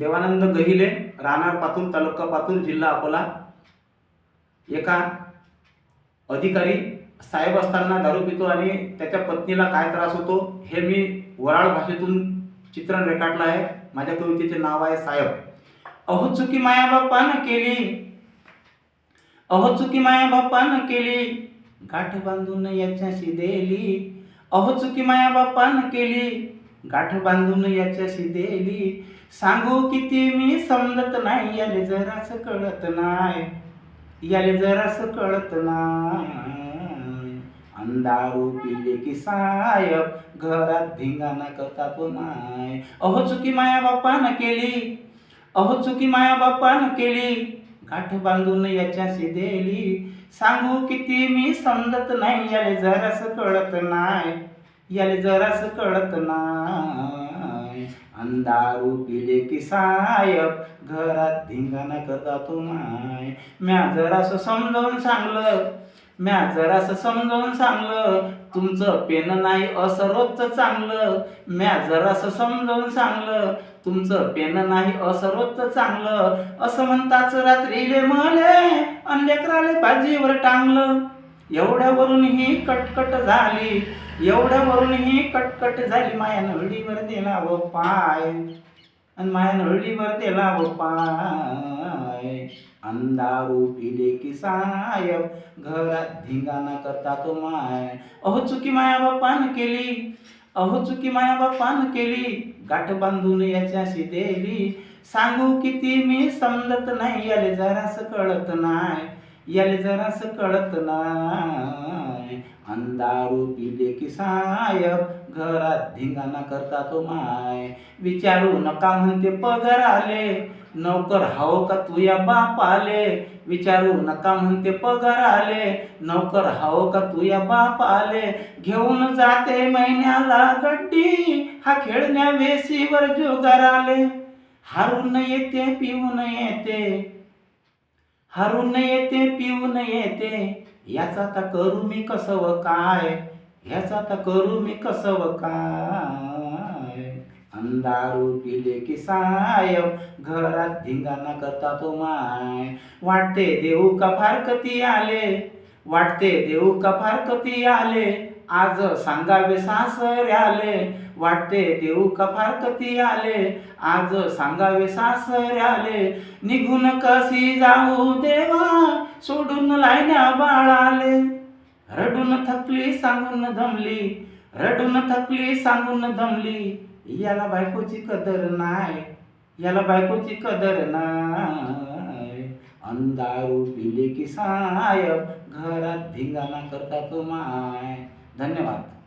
देवानंद गहिले राहणार पातूर तालुका पातूर जिल्हा अकोला. एका अधिकारी साहेब असताना दारू पितो आणि त्याच्या पत्नीला काय त्रास होतो हे मी वराळ भाषेतून चित्रण रेखाटलं आहे. माझ्या कवितेचे नाव आहे साहेब. अहो चुकी माया बाप्पानं केली. अहो चुकी माया बाप्पानं केली. गाठ बांधून याच्याशी देली. अहो चुकी माया बाप्पानं केली. गाठ बांधून याच्याशी दिली. सांगू किती मी समजत नाही याले जरास कळत नाही. याले जरास कळत नाही. अंधारू पिले की सायब घरात धिंगाणा करता तो नाही. अहो चुकी माया बापानं केली. अहो चुकी माया बापानं केली. गाठ बांधून याच्याशी देली. सांगू किती मी समजत नाही याले जरास कळत नाही. याले जरास कळत नाही. अंधारू पिले की सायब घरात धिंगाणा करता तो माय म्या जरासं समजावून सांगलं म्या जरासं समजावून सांगलं तुमचं पेन नाही असं रोजचं चांगलं. म्या जरासं समजावून सांगलं तुमचं पेन नाही असं रोजचं चांगलं. असं म्हणताच रात्रीले मले अन लेकराले बाजीवर टांगलं. एवढ्यावरून ही कटकट झाली एवढ्यावरून ही कटकट झाली माया नळडीवर दिला व पाय. आणि माया नळडीवर दिला व पाय. अंधारू पिले की सायब घरात धिंगाणा करता तो माय. अहो चुकी माया बापान केली. अहो चुकी माया बापान केली. गाठ बांधून याच्याशी देली. सांगू किती मी समजत नाही आले जरास कळत नाही. याले जरास कळत नाही. अंधारू पिले की सायब घरात धिंगाणा करता तो माय. विचारू नका म्हणते पगार आले नौकर हाव का तुया बाप आले विचारू नका म्हणते पगार आले नौकर हाव का तुया बाप आले घेऊन जाते महिन्याला गड्डी हा खेळण्या वेसीवर जुगार आले हारून येते पिऊन येते. हरून येते पिऊन येते याचा आता करू मी कसव काय? ह्याचा आता करू मी कसव काय? अंधारू पिले की साय घरात धिंगाणा करता तो माय. वाटते देऊ का फार कती आले? वाटते देऊ का फार कती आले? आज सांगावे सासरे आले वाटते देऊ का फार कती आले? आज सांगावे सासरे आले निघून कशी जाऊ देवा? सोडून लायना बाळाले. रडून थकली सांगून दमली रडून थकली सांगून दमली. याला बायकोची कदर नाही याला बायकोची कदर नाही. अंधारू पिले की साय घरात धिंगाणा करता तो माय. धन्यवाद.